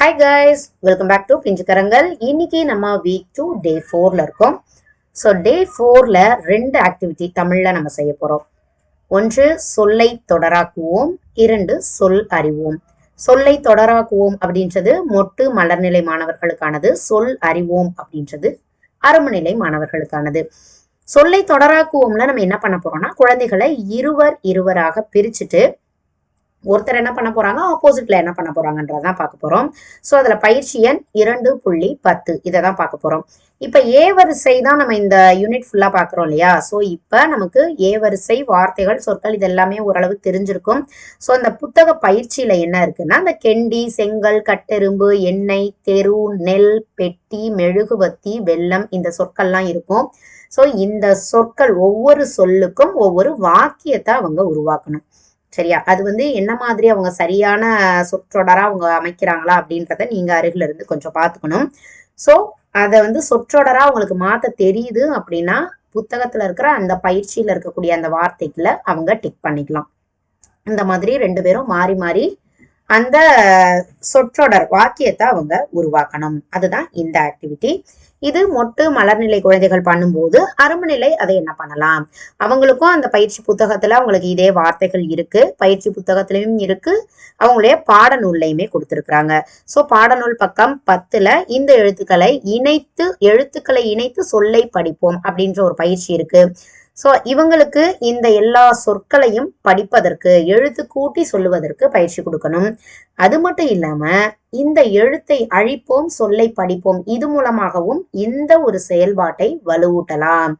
Hi guys welcome back to பிஞ்சுக்கரங்கள் இன்னைக்கு நம்ம week two டே ஃபோரில் இருக்கோம். ஸோ டே ஃபோர்ல ரெண்டு ஆக்டிவிட்டி தமிழ்ல நம்ம செய்ய போறோம். ஒன்று சொல்லை தொடராக்குவோம். இரண்டு சொல் அறிவோம். சொல்லை தொடராக்குவோம் அப்படின்றது மொட்டு மலர்நிலை மாணவர்களுக்கானது சொல் அறிவோம் அப்படின்றது அருமநிலை மாணவர்களுக்கானது. சொல்லை தொடராக்குவோம்ல நம்ம என்ன பண்ண போறோம்னா குழந்தைகளை இருவர் இருவராக பிரிச்சுட்டு ஒருத்தர் என்ன பண்ண போறாங்க? ஆப்போசிட்ல என்ன பண்ண போறாங்கன்றதான் பார்க்க போறோம். ஸோ அதுல பயிற்சி எண் இரண்டு புள்ளி பத்து. இதை தான் பார்க்க போறோம். இப்ப ஏ வரிசை தான் நம்ம இந்த யூனிட் ஃபுல்லா பாக்குறோம் இல்லையா? ஸோ இப்ப நமக்கு ஏ வரிசை வார்த்தைகள் சொற்கள் இது எல்லாமே ஓரளவு தெரிஞ்சிருக்கும். ஸோ அந்த புத்தக பயிற்சியில என்ன இருக்குன்னா அந்த கெண்டி செங்கல் கட்டெரும்பு எண்ணெய் தெரு நெல் பெட்டி மெழுகுவத்தி வெள்ளம் இந்த சொற்கள்லாம் இருக்கும். ஸோ இந்த சொற்கள் ஒவ்வொரு சொல்லுக்கும் ஒவ்வொரு வாக்கியத்தை அவங்க உருவாக்கணும். சரியா? அது வந்து என்ன மாதிரி அவங்க சரியான சொற்றொடரா அவங்க அமைக்கிறாங்களா அப்படின்றத நீங்க அருகில இருந்து கொஞ்சம் பார்த்துக்கணும். ஸோ அதை வந்து சொற்றொடரா அவங்களுக்கு மாத்த தெரியுது அப்படின்னா புத்தகத்துல இருக்கிற அந்த பயிற்சியில இருக்கக்கூடிய அந்த வார்த்தைக்குள்ள அவங்க டிக் பண்ணிக்கலாம். இந்த மாதிரி ரெண்டு பேரும் மாறி மாறி அந்த சொற்றொடர் வாக்கியத்தை அவங்க உருவாக்கணும். அதுதான் இந்த ஆக்டிவிட்டி இது மொட்டு மலர்நிலை குழந்தைகள் பண்ணும்போது அருமநிலை அதை என்ன பண்ணலாம்? அவங்களுக்கும் அந்த பயிற்சி புத்தகத்துல அவங்களுக்கு இதே வார்த்தைகள் இருக்கு. பயிற்சி புத்தகத்திலையும் இருக்கு. அவங்களுடைய பாடநூல்லையுமே கொடுத்துருக்குறாங்க. ஸோ பாடநூல் பக்கம் பத்துல இந்த எழுத்துக்களை இணைத்து எழுத்துக்களை இணைத்து சொல்லை படிப்போம் அப்படின்ற ஒரு பயிற்சி இருக்கு. ஸோ இவங்களுக்கு இந்த எல்லா சொற்களையும் படிப்பதற்கு எழுத்து கூட்டி சொல்லுவதற்கு பயிற்சி கொடுக்கணும். அது மட்டும் இல்லாம இந்த எழுத்தை அழிப்போம் சொல்லை படிப்போம் இது மூலமாகவும் இந்த ஒரு செயல்பாட்டை வலுவூட்டலாம்.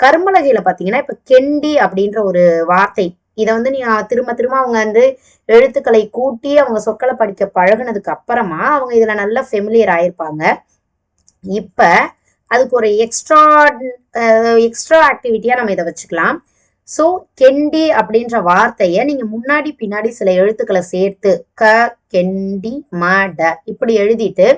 கரும்பலகையில பாத்தீங்கன்னா இப்ப கெண்டி அப்படின்ற ஒரு வார்த்தை இதை வந்து நீ திரும்ப திரும்ப அவங்க வந்து எழுத்துக்களை கூட்டி அவங்க சொற்களை படிக்க பழகுனதுக்கு அப்புறமா அவங்க இதுல நல்லா ஃபெமிலியர் ஆயிருப்பாங்க. இப்ப அதுக்கு ஒரு எக்ஸ்ட்ரா எக்ஸ்ட்ரா ஆக்டிவிட்டியா நம்ம இதை வச்சுக்கலாம். ஸோ கெண்டி அப்படின்ற வார்த்தையை நீங்க முன்னாடி பின்னாடி சில எழுத்துக்களை சேர்த்து க கெண்டி ம ட இப்படி எழுதிட்டு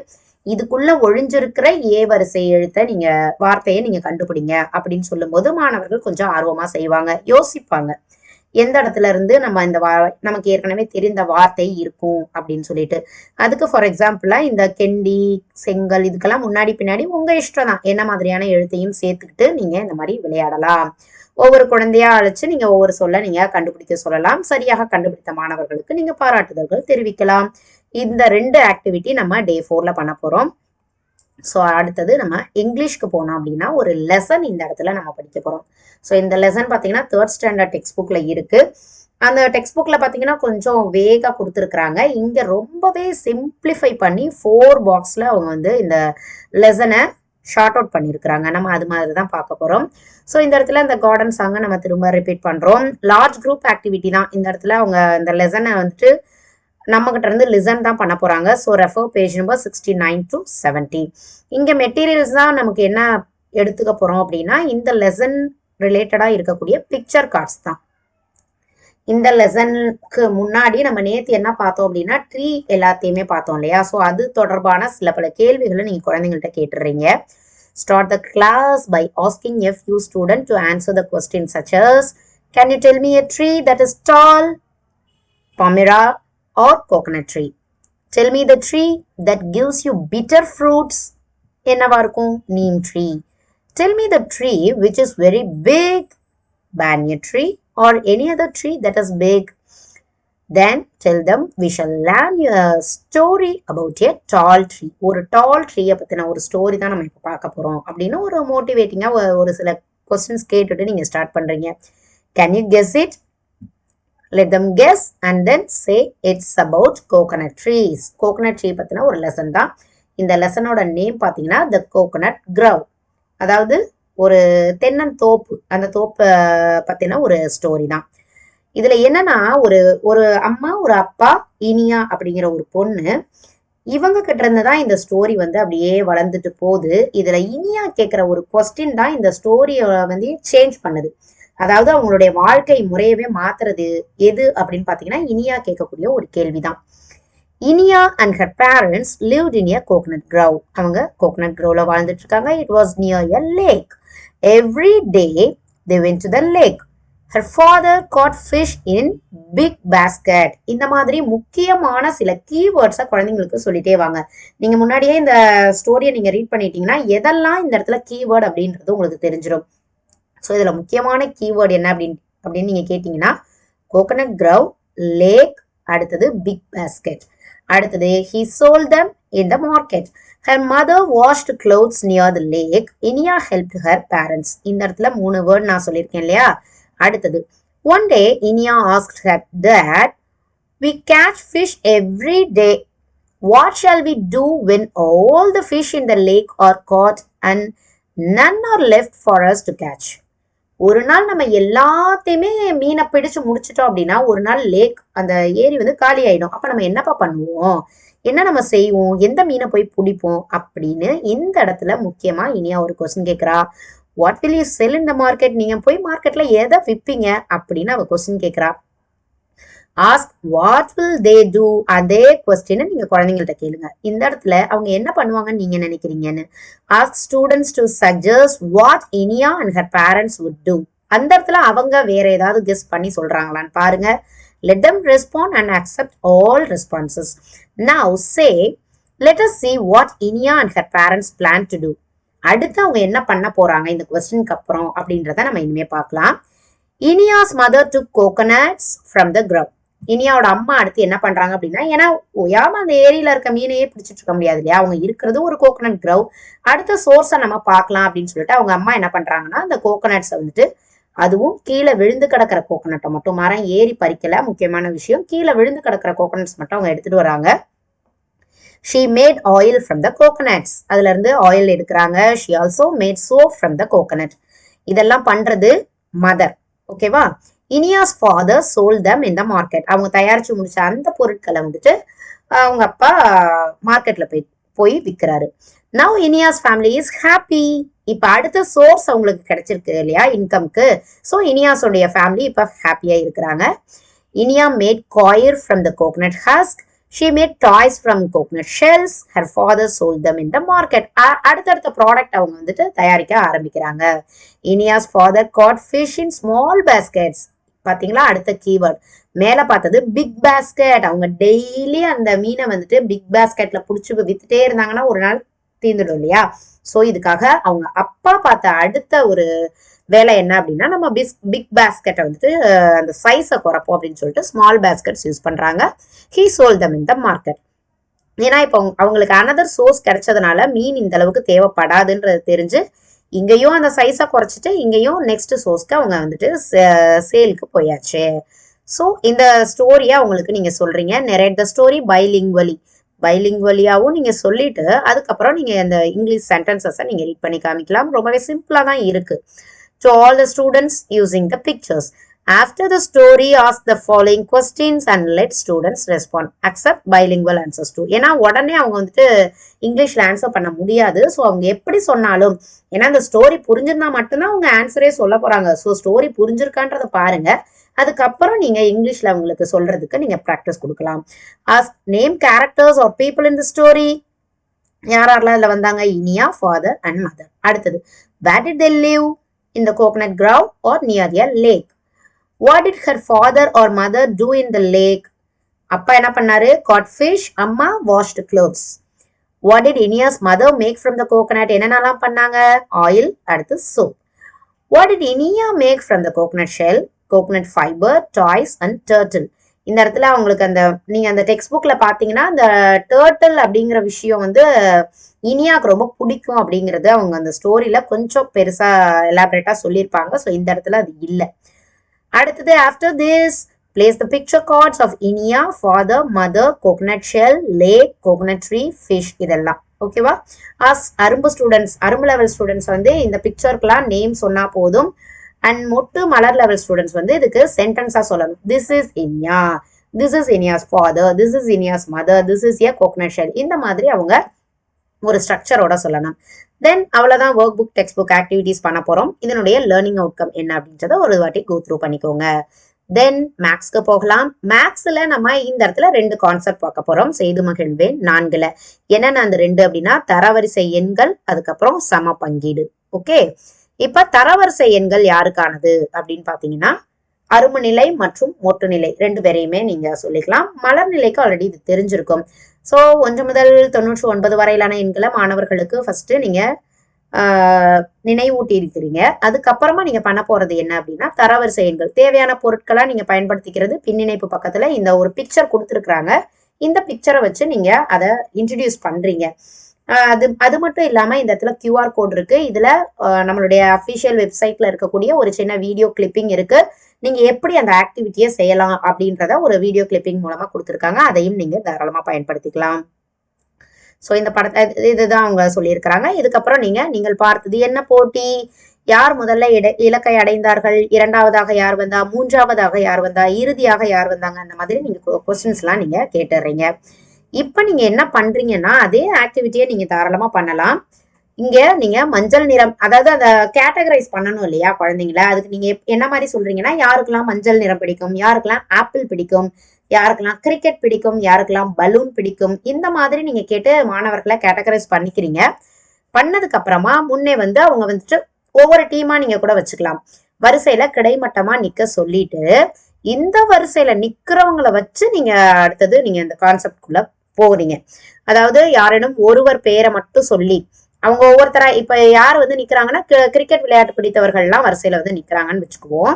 இதுக்குள்ள ஒழிஞ்சிருக்கிற ஏ வரிசை எழுத்த நீங்க வார்த்தையை நீங்க கண்டுபிடிங்க அப்படின்னு சொல்லும்போது மாணவர்கள் கொஞ்சம் ஆர்வமா செய்வாங்க யோசிப்பாங்க. எந்த இடத்துல இருந்து நம்ம இந்த வா நமக்கு ஏற்கனவே தெரிந்த வார்த்தை இருக்கும் அப்படின்னு சொல்லிட்டு. அதுக்கு ஃபார் எக்ஸாம்பிளா இந்த கெண்டி செங்கல் இதுக்கெல்லாம் முன்னாடி பின்னாடி உங்க இஷ்டம் தான். என்ன மாதிரியான எழுத்தையும் சேர்த்துக்கிட்டு நீங்க இந்த மாதிரி விளையாடலாம். ஒவ்வொரு குழந்தையா அழைச்சு நீங்க ஒவ்வொரு சொல்ல நீங்க கண்டுபிடிக்க சொல்லலாம். சரியாக கண்டுபிடித்த மாணவர்களுக்கு நீங்க பாராட்டுதல்கள் தெரிவிக்கலாம். இந்த ரெண்டு ஆக்டிவிட்டி நம்ம டே ஃபோர்ல பண்ண போறோம். ஸோ அடுத்தது நம்ம இங்கிலீஷ்க்கு போனோம் அப்படின்னா ஒரு லெசன் இந்த இடத்துல நம்ம படிக்க போகிறோம் ஸோ இந்த லெசன் பார்த்தீங்கன்னா தேர்ட் ஸ்டாண்டர்ட் டெக்ஸ்ட் புக்கில் இருக்குது அந்த டெக்ஸ்ட் புக்கில் பார்த்தீங்கன்னா கொஞ்சம் வேகாக கொடுத்துருக்குறாங்க. இங்கே ரொம்பவே சிம்பிளிஃபை பண்ணி ஃபோர் பாக்ஸில் அவங்க வந்து இந்த லெசனை ஷார்ட் அவுட் பண்ணியிருக்கிறாங்க நம்ம அது மாதிரி தான் பார்க்க போகிறோம் ஸோ இந்த இடத்துல இந்த கார்டன் சாங்கை நம்ம திரும்ப ரிப்பீட் பண்ணுறோம் லார்ஜ் குரூப் ஆக்டிவிட்டி தான். இந்த இடத்துல அவங்க இந்த லெசனை வந்துட்டு நம்ம கிட்ட இருந்து லிசன் தான் பண்ண போறாங்க. So refer page number sixty nine to seventy இங்க மெட்டீரியல்ஸ் தான் நமக்கு என்ன எடுத்துக்க போறோம் அப்படின்னா இந்த லெசன் ரிலேட்டடா இருக்கக்கூடிய பிக்சர் கார்ட்ஸ் தான். இந்த லெசனுக்கு முன்னாடி நம்ம நேத்து என்ன பார்த்தோம் அப்படின்னா ட்ரீ எல்லாத்தையுமே பார்த்தோம் இல்லையா? ஸோ அது தொடர்பான சில பல கேள்விகளை நீங்க குழந்தைங்கள்ட்ட கேட்டுடுறீங்க start the class by asking few student to answer the question such as can you tell me a tree that is tall palmyra or coconut tree. Tell me the tree that gives you bitter fruits. என்னவா இருக்கும் neem tree. Tell me the tree which is very big, banyan tree or any other tree that is big. Then tell them we shall learn a story about a tall tree. ஒரு tall tree பத்தின ஒரு story தான் நம்ம இப்போ பார்க்க போறோம் அப்படின்னு ஒரு மோட்டிவேட்டிங்கா ஒரு சில கொஸ்டின்ஸ் கேட்டுட்டு நீங்க ஸ்டார்ட் பண்றீங்க can you guess it let them guess and then say it's about coconut trees coconut tree பற்றின ஒரு லெசன் தான். இந்த லெசனோட நேம் பார்த்தீங்கன்னா த கோகனட் க்ரவ் அதாவது ஒரு தென்னந்தோப்பு அந்த தோப்பை பத்தின ஒரு ஸ்டோரி தான். இதுல என்னன்னா ஒரு ஒரு அம்மா ஒரு அப்பா இனியா அப்படிங்கிற ஒரு பொண்ணு இவங்க கிட்ட இருந்து தான் இந்த ஸ்டோரி வந்து அப்படியே வளர்ந்துட்டு போகுது. இதுல இனியா கேட்குற ஒரு கொஸ்டின் தான் இந்த ஸ்டோரியை வந்து சேஞ்ச் பண்ணுது. அதாவது அவங்களுடைய வாழ்க்கை முறையவே மாத்துறது எது அப்படின்னு பாத்தீங்கன்னா இனியா கேட்கக்கூடிய ஒரு கேள்விதான். Iniya and her parents live in a coconut grove அவங்க கோகனட் க்ரவ்ல வாழ்ந்துட்டு இருக்காங்க. It was near a lake every day they went to the lake her father caught fish in big basket. இந்த மாதிரி முக்கியமான சில கீவேர்ட்ஸை குழந்தைங்களுக்கு சொல்லிட்டே வாங்க. நீங்க முன்னாடியே இந்த ஸ்டோரியை நீங்க ரீட் பண்ணிட்டீங்கன்னா எதெல்லாம் இந்த இடத்துல கீவேர்டு அப்படின்றது உங்களுக்கு தெரிஞ்சிடும் ஸோ இதில் முக்கியமான கீவேர்டு என்ன அப்படின்னு அப்படின்னு நீங்கள் கேட்டிங்கன்னா கோகனட் கிரவ் லேக் அடுத்தது பிக் பேஸ்கெட் அடுத்தது he sold them in the market her mother washed clothes near the lake Iniya help her parents இந்த இடத்துல மூணு வேர்ட் நான் சொல்லியிருக்கேன் இல்லையா அடுத்தது one day Iniya ask that we catch fish every day what shall we do when all the fish in the lake are caught and none are left for us to catch ஒரு நாள் நம்ம எல்லாத்தையுமே மீனை பிடிச்சு முடிச்சிட்டோம் அப்படின்னா ஒரு நாள் லேக் அந்த ஏரி வந்து காலி ஆயிடும். அப்ப நம்ம என்னப்பா பண்ணுவோம்? என்ன நம்ம செய்வோம்? எந்த மீனை போய் பிடிப்போம்? அப்படின்னு இந்த இடத்துல முக்கியமா இனியா ஒரு கொஸ்டின் கேக்குறா. What will you sell in the market நீங்க போய் மார்க்கெட்ல எதை விற்பீங்க அப்படின்னு அவ கொஸ்டின் கேக்குறா. Ask what will they do அதே கொஸ்டினை நீங்க குழந்தைங்கள்ட்ட கேளுங்க. இந்த இடத்துல அவங்க என்ன பண்ணுவாங்கன்னு நீங்க நினைக்கிறீங்கன்னு? Ask students to suggest what Iniya and her parents would do அந்த இடத்துல அவங்க வேற ஏதாவது கெஸ் பண்ணி சொல்றாங்களான்னு பாருங்க. Let them respond and accept all responses now say let us see what Iniya and her parents plan to do அடுத்து அவங்க என்ன பண்ண போறாங்க? இந்த கொஸ்டினுக்கு அப்புறம் அப்படின்றத நம்ம இனிமே பார்க்கலாம். Iniya's mother took coconuts from the ground இனியாவோட அம்மா அடுத்து என்ன பண்றாங்க அப்படின்னா ஏன்னா ஓயாம அந்த ஏரியில இருக்க மீனையே பிடிச்சிட்டு இருக்க முடியாது இல்லையா? அவங்க இருக்கிறது ஒரு கோகனட் கிரவ் அடுத்த சோர்ஸை நம்ம பார்க்கலாம் அப்படின்னு சொல்லிட்டு அவங்க அம்மா என்ன பண்றாங்கன்னா அந்த கோகனட்ஸை வந்துட்டு அதுவும் கீழே விழுந்து கிடக்கிற கோகனட்டை மட்டும் மரம் ஏறி பறிக்கல முக்கியமான விஷயம் கீழே விழுந்து கிடக்கிற கோகனட்ஸ் மட்டும் அவங்க எடுத்துட்டு வராங்க. She made oil from the coconuts அதுல இருந்து ஆயில் எடுக்கிறாங்க. She also made soap from the coconut இதெல்லாம் பண்றது மதர் ஓகேவா இனியாஸ் ஃபாதர் சோல் தம் இந்த மார்க்கெட் அவங்க தயாரிச்சு முடிச்ச அந்த பொருட்களை வந்துட்டு அவங்க அப்பா மார்க்கெட்ல போய் போய் விற்கிறாரு now Iniya's family is happy இப்ப அடுத்த சோர்ஸ் அவங்களுக்கு கிடைச்சிருக்கு இல்லையா இன்கம்க்கு ஸோ இனியாஸோடைய ஃபேமிலி இப்ப ஹாப்பியா இருக்கிறாங்க. Iniya made coir from the coconut husk she made toys from coconut shells her father sold them in the market அடுத்தடுத்த ப்ராடக்ட் அவங்க வந்துட்டு தயாரிக்க ஆரம்பிக்கிறாங்க. Iniya's father caught fish in small baskets பாத்தீங்களா? அடுத்த கீவேர்ட் மேல பார்த்தது பிக் பேஸ்கெட் அவங்க டெய்லி அந்த மீனை வந்துட்டு பிக் பேஸ்கெட்ல புடிச்சு வித்துட்டே இருந்தாங்கன்னா ஒரு நாள் தீர்ந்துடும் இல்லையா? சோ இதுக்காக அவங்க அப்பா பார்த்த அடுத்த ஒரு வேலை என்ன அப்படின்னா நம்ம பிஸ் பிக் பேஸ்கெட்டை வந்துட்டு அந்த சைஸை குறைப்போம் அப்படின்னு சொல்லிட்டு ஸ்மால் பேஸ்கெட்ஸ் யூஸ் பண்றாங்க. He sold them in the market ஏன்னா இப்போ அவங்க- அவங்களுக்கு அனதர் சோர்ஸ் கிடைச்சதுனால மீன் இந்த அளவுக்கு தேவைப்படாதுன்றது தெரிஞ்சு இங்கேயும் அந்த சைஸை குறைச்சிட்டு இங்கேயும் நெக்ஸ்ட் சோர்ஸ்க்கு அவங்க வந்துட்டு சேலுக்கு போயாச்சு. ஸோ இந்த ஸ்டோரியை அவங்களுக்கு நீங்க சொல்றீங்க. நெரேட் த ஸ்டோரி பைலிங்வலி பைலிங்வலியாவும் நீங்க சொல்லிட்டு அதுக்கப்புறம் நீங்க அந்த இங்கிலீஷ் சென்டென்சஸை நீங்கள் ரீட் பண்ணி காமிக்கலாம். ரொம்பவே சிம்பிளாக தான் இருக்கு. To all the students using the pictures after the story ask the following questions and let students respond. Accept bilingual answers too ஏன்னா உடனே அவங்க வந்துட்டு இங்கிலீஷில் ஆன்சர் பண்ண முடியாது. ஸோ அவங்க எப்படி சொன்னாலும் ஏன்னா அந்த ஸ்டோரி புரிஞ்சிருந்தா மட்டும்தான் அவங்க ஆன்சரே சொல்ல போகிறாங்க ஸோ ஸ்டோரி புரிஞ்சிருக்கான்றதை பாருங்க. அதுக்கப்புறம் நீங்கள் இங்கிலீஷில் அவங்களுக்கு சொல்கிறதுக்கு நீங்கள் ப்ராக்டிஸ் கொடுக்கலாம். As name characters are people in the story யார் யாரெல்லாம் இதில் வந்தாங்க? இனியா ஃபாதர் அண்ட் மதர் அடுத்தது where did they live in the coconut grove or near a lake what did her father or mother do in the lake அப்பா என்ன பண்ணாரு? Caught fish அம்மா washed clothes what did Iniya's mother make from the coconut என்னென்னலாம் பண்ணாங்க? Oil அடுத்து soap what did Iniya make from the coconut shell coconut fibre toys and turtle இந்த இடத்துல அவங்களுக்கு அந்த நீங்க அந்த டெக்ஸ்ட் புக்ல பாத்தீங்கன்னா அந்த டேர்ட்டில் அப்படிங்கிற விஷயம் வந்து இனியாக்கு ரொம்ப பிடிக்கும் அப்படிங்கறது அவங்க அந்த ஸ்டோரியில கொஞ்சம் பெருசா எலாபரேட்டா சொல்லியிருப்பாங்க. ஸோ இந்த இடத்துல அது இல்லை. அடுத்தது after this place the picture cards of Iniya father mother coconut shell lake coconut tree fish இதெல்லாம். ஓகேவா ஆஸ் அரும்பு ஸ்டூடெண்ட்ஸ் அரும்பு லெவல் ஸ்டூடெண்ட்ஸ் வந்து இந்த பிக்சருக்குலாம் நேம் சொன்னா போதும். அண்ட் மொட்டு மலர் லெவல் ஸ்டூடெண்ட்ஸ் வந்து இதுக்கு சென்டென்ஸா சொல்லணும். This is Iniya this is Iniya's father this is Iniya's mother this is a coconut shell இந்த மாதிரி அவங்க ஒரு ஸ்ட்ரக்சரோட சொல்லணும் தென் அவ்வளவுதான் workbook textbook activities பண்ண போறோம். இதனுடைய லேர்னிங் அவுட்கம் என்ன அப்படின்றத ஒரு வாட்டி கோ த்ரூ பண்ணிக்கோங்க. தென் மேக்ஸ்க்கு போகலாம். மேக்ஸ்ல நம்ம இந்த இடத்துல ரெண்டு கான்செப்ட் பார்க்க போறோம். செய்து மகிழ்வேன் நான்கில். என்னென்ன அந்த ரெண்டு அப்படின்னா தரவரிசை எண்கள் அதுக்கப்புறம் சம பங்கீடு. ஓகே இப்ப தரவரிசை எண்கள் யாருக்கானது அப்படின்னு பாத்தீங்கன்னா அரும நிலை மற்றும் மொட்டு நிலை ரெண்டு பேரையுமே நீங்க சொல்லிக்கலாம். மலர் நிலைக்கு ஆல்ரெடி இது தெரிஞ்சிருக்கும். ஸோ ஒன்று முதல் தொண்ணூற்றி ஒன்பது வரையிலான எண்களை மாணவர்களுக்கு ஃபர்ஸ்ட் நீங்க நினைவூட்டி இருக்கிறீங்க அதுக்கப்புறமா நீங்க பண்ண போறது என்ன அப்படின்னா தரவரிசை எண்கள். தேவையான பொருட்களா நீங்க பயன்படுத்திக்கிறது பின்னிணைப்பு பக்கத்துல இந்த ஒரு பிக்சர் கொடுத்துருக்குறாங்க. இந்த பிக்சரை வச்சு நீங்க அதை இன்ட்ரடியூஸ் பண்றீங்க. அது அது மட்டும் இல்லாம இந்த இடத்துல கியூஆர் கோட் இருக்கு. இதுல நம்மளுடைய அஃபிஷியல் வெப்சைட்ல இருக்கக்கூடிய ஒரு சின்ன வீடியோ கிளிப்பிங் இருக்கு. நீங்க எப்படி அந்த ஆக்டிவிட்டியை செய்யலாம் அப்படின்றத ஒரு வீடியோ கிளிப்பிங் மூலமா கொடுத்துருக்காங்க. அதையும் நீங்க தாராளமா பயன்படுத்திக்கலாம். ஸோ இந்த படத்தை இது- இதுதான் அவங்க சொல்லியிருக்கிறாங்க. இதுக்கப்புறம் நீங்க நீங்கள் பார்த்தது என்ன போட்டி? யார் முதல்ல இட இலக்கை அடைந்தார்கள்? இரண்டாவதாக யார் வந்தா? மூன்றாவதாக யார் வந்தா? இறுதியாக யார் வந்தாங்க? அந்த மாதிரி நீங்க கொஸ்டின்ஸ்லாம் நீங்க கேட்டுறீங்க. இப்போ நீங்க என்ன பண்றீங்கன்னா அதே ஆக்டிவிட்டியை நீங்க தாராளமா பண்ணலாம். இங்க நீங்க மஞ்சள் நிறம் அதாவது அந்த கேட்டகரைஸ் பண்ணணும் இல்லையா குழந்தைங்கள? அதுக்கு நீங்க என்ன மாதிரி சொல்றீங்கன்னா யாருக்கெல்லாம் மஞ்சள் நிறம் பிடிக்கும்? யாருக்கெல்லாம் ஆப்பிள் பிடிக்கும்? யாருக்கெல்லாம் கிரிக்கெட் பிடிக்கும்? யாருக்கெல்லாம் பலூன் பிடிக்கும்? இந்த மாதிரி நீங்க கேட்டு மாணவர்களை கேட்டகரைஸ் பண்ணிக்கிறீங்க. பண்ணதுக்கு அப்புறமா முன்னே வந்து அவங்க வந்துட்டு ஒவ்வொரு டீமா நீங்க கூட வச்சுக்கலாம். வரிசையில கிடைமட்டமா நிக்க சொல்லிட்டு இந்த வரிசையில நிக்கிறவங்களை வச்சு நீங்க அடுத்தது நீங்க இந்த கான்செப்ட்குள்ள போறீங்க அதாவது யாரேனும் ஒருவர் பெயரை மட்டும் சொல்லி அவங்க ஒவ்வொருத்தரா இப்ப யார் வந்து நிக்கிறாங்கன்னா கிரிக்கெட் விளையாட்டு பிடித்தவர்கள்லாம் வரிசையில வந்து நிக்கிறாங்கன்னு வச்சுக்குவோம்.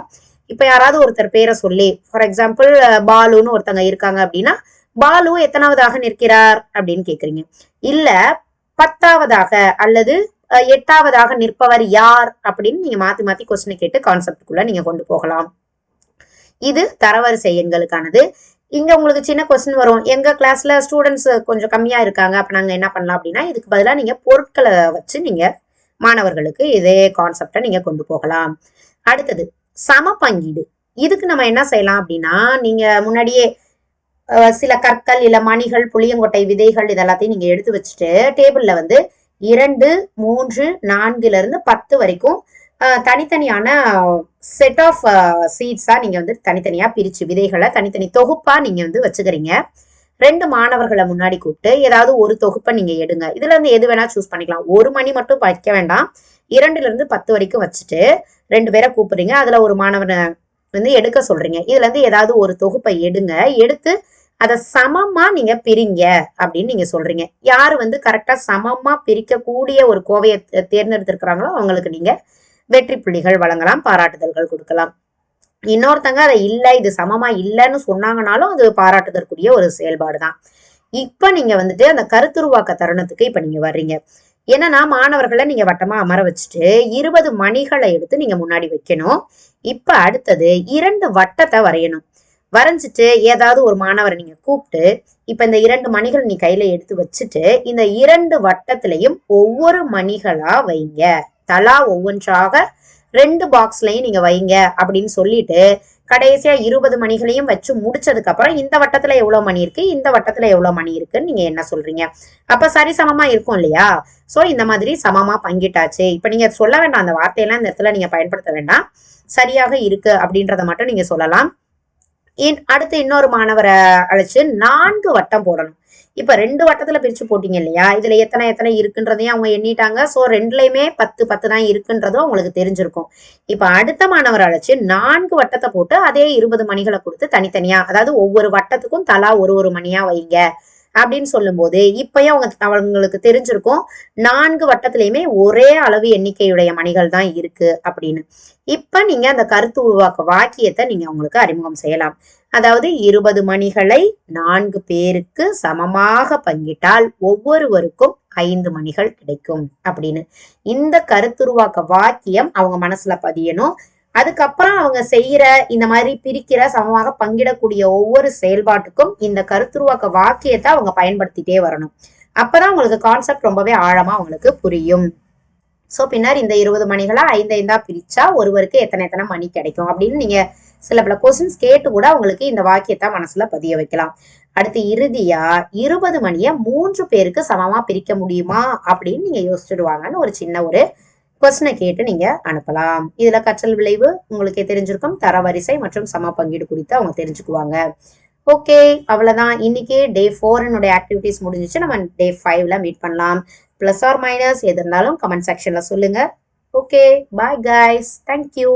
இப்ப யாராவது ஒருத்தர் பேரை சொல்லி ஃபார் எக்ஸாம்பிள் பாலுன்னு ஒருத்தங்க இருக்காங்க அப்படின்னா பாலு எத்தனாவதாக நிற்கிறார் அப்படின்னு கேக்குறீங்க. இல்ல பத்தாவதாக அல்லது எட்டாவதாக நிற்பவர் யார் அப்படின்னு நீங்க மாத்தி மாத்தி கொஸ்டினை கேட்டு கான்செப்டுக்குள்ள நீங்க கொண்டு போகலாம். இது தரவரிசை எண்களுக்கானது. இங்க உங்களுக்கு சின்ன கொஸ்டின் வரும். எங்க கிளாஸ்ல ஸ்டூடெண்ட்ஸ் கொஞ்சம் கம்மியா இருக்காங்க. அப்ப நாங்க என்ன பண்ணலாம் அப்படின்னா இதுக்கு பதிலா நீங்க பொருட்களை வச்சு நீங்க மாணவர்களுக்கு இதே கான்செப்டை நீங்க கொண்டு போகலாம். அடுத்தது சம பங்கீடு. இதுக்கு நம்ம என்ன செய்யலாம் அப்படின்னா நீங்க முன்னாடியே சில கற்கள் இல்ல மணிகள் புளியங்கொட்டை விதைகள் இதெல்லாத்தையும் நீங்க எடுத்து வச்சுட்டு டேபிள்ல வந்து இரண்டு மூன்று நான்குல இருந்து பத்து வரைக்கும் தனித்தனியான செட் ஆஃப் சீட்ஸா நீங்க வந்து தனித்தனியா பிரிச்சு விதைகளை தனித்தனி தொகுப்பா நீங்க வந்து வச்சுக்கிறீங்க. ரெண்டு மாணவர்களை முன்னாடி கூப்பிட்டு ஏதாவது ஒரு தொகுப்பை நீங்க எடுங்க. இதுல இருந்து எது வேணா சூஸ் பண்ணிக்கலாம். ஒரு மணி மட்டும் வைக்க வேண்டாம். இரண்டுல இருந்து பத்து வரைக்கும் வச்சுட்டு ரெண்டு பேரை கூப்பிடுறீங்க. அதுல ஒரு மாணவனை வந்து எடுக்க சொல்றீங்க. இதுல இருந்து ஏதாவது ஒரு தொகுப்பை எடுங்க. எடுத்து அதை சமமா நீங்க பிரிங்க அப்படின்னு நீங்க சொல்றீங்க. யாரு வந்து கரெக்டா சமமா பிரிக்கக்கூடிய ஒரு கோவையை தேர்ந்தெடுத்திருக்கிறாங்களோ அவங்களுக்கு நீங்க வெற்றி புள்ளிகள் வழங்கலாம் பாராட்டுதல்கள் கொடுக்கலாம். இன்னொருத்தங்க அதை இல்லை இது சமமா இல்லைன்னு சொன்னாங்கனாலும் அது பாராட்டுதற்குரிய ஒரு செயல்பாடு தான் இப்ப நீங்க வந்துட்டு அந்த கருத்துருவாக்க தருணத்துக்கு இப்ப நீங்க வர்றீங்க. என்னன்னா மாணவர்களை நீங்க வட்டமா அமர வச்சுட்டு இருபது மணிகளை எடுத்து நீங்க முன்னாடி வைக்கணும். இப்ப அடுத்தது இரண்டு வட்டத்தை வரையணும். வரைஞ்சிட்டு ஏதாவது ஒரு மாணவரை நீங்க கூப்பிட்டு இப்ப இந்த இரண்டு மணிகள் நீ கையில எடுத்து வச்சுட்டு இந்த இரண்டு வட்டத்திலையும் ஒவ்வொரு மணிகளா வைங்க. தலா ஒவ்வொன்றாக ரெண்டு பாக்ஸ்லையும் நீங்க வைங்க அப்படின்னு சொல்லிட்டு கடைசியா இருபது மணிகளையும் வச்சு முடிச்சதுக்கு அப்புறம் இந்த வட்டத்துல எவ்வளவு மணி இருக்கு இந்த வட்டத்துல எவ்வளவு மணி இருக்குன்னு நீங்க என்ன சொல்றீங்க? அப்ப சரி சமமா இருக்கும் இல்லையா? சோ இந்த மாதிரி சமமா பங்கிட்டாச்சு. இப்ப நீங்க சொல்ல வேண்டாம் அந்த வார்த்தையெல்லாம் இந்த இடத்துல நீங்க பயன்படுத்த வேண்டாம். சரியாக இருக்கு அப்படின்றத மட்டும் நீங்க சொல்லலாம். அடுத்து இன்னொரு மாணவரை அழைச்சு நான்கு வட்டம் போடணும். இப்ப ரெண்டு வட்டத்துல பிரிச்சு போட்டீங்க இல்லையா? இதுல எத்தனை எத்தனை இருக்குன்றதையும் அவங்க எண்ணிட்டாங்க. சோ ரெண்டுலயுமே பத்து பத்து தான் இருக்குன்றதும் அவங்களுக்கு தெரிஞ்சிருக்கும். இப்ப அடுத்த மாணவர் அழைச்சு நான்கு வட்டத்தை போட்டு அதே இருபது மணிகளை கொடுத்து தனித்தனியா அதாவது ஒவ்வொரு வட்டத்துக்கும் தலா ஒரு ஒரு மணியா வைங்க அப்படின்னு சொல்லும்போது இப்பயும் அவங்க அவங்களுக்கு தெரிஞ்சிருக்கும். நான்கு வட்டத்திலயுமே ஒரே அளவு எண்ணிக்கையுடைய மணிகள் தான் இருக்கு அப்படின்னு. இப்ப நீங்க அந்த கருத்து உருவாக்க வாக்கியத்தை நீங்க அவங்களுக்கு அறிமுகம் செய்யலாம். அதாவது இருபது மணிகளை நான்கு பேருக்கு சமமாக பங்கிட்டால் ஒவ்வொருவருக்கும் ஐந்து மணிகள் கிடைக்கும் அப்படின்னு. இந்த கருத்துருவாக்க வாக்கியம் அவங்க மனசுல பதியணும். அதுக்கப்புறம் அவங்க செய்யற இந்த மாதிரி பிரிக்கிற சமமாக பங்கிடக்கூடிய ஒவ்வொரு செயல்பாட்டுக்கும் இந்த கருத்துருவாக்க வாக்கியத்தை அவங்க பயன்படுத்திட்டே வரணும். அப்பதான் உங்களுக்கு கான்செப்ட் ரொம்பவே ஆழமா அவங்களுக்கு புரியும். சோ பின்னர் இந்த இருபது மணிகளா ஐந்து ஐந்தா பிரிச்சா ஒருவருக்கு எத்தனை எத்தனை மணி கிடைக்கும் அப்படின்னு நீங்க சில பல கொஸ்டின்ஸ் கேட்டு கூட அவங்களுக்கு இந்த வாக்கியத்தை மனசுல பதிய வைக்கலாம். அடுத்து இறுதியா இருபது மணியை மூன்று பேருக்கு சமமா பிரிக்க முடியுமா அப்படின்னு நீங்க யோசிச்சுடுவாங்கன்னு ஒரு சின்ன ஒரு கொஸ்டினை கேட்டு நீங்க அனுப்பலாம். இதுல கற்றல் விளைவு உங்களுக்கே தெரிஞ்சிருக்கும். தரவரிசை மற்றும் சம பங்கீடு குறித்து அவங்க தெரிஞ்சுக்குவாங்க. ஓகே அவ்வளவுதான். இன்னைக்கு டே ஃபோரினுடைய ஆக்டிவிட்டிஸ் முடிஞ்சிச்சு. நம்ம டே ஃபைவ்ல மீட் பண்ணலாம். ப்ளஸ் ஆர் மைனஸ் எது இருந்தாலும் கமெண்ட் செக்ஷன்ல சொல்லுங்க. Okay bye guys thank you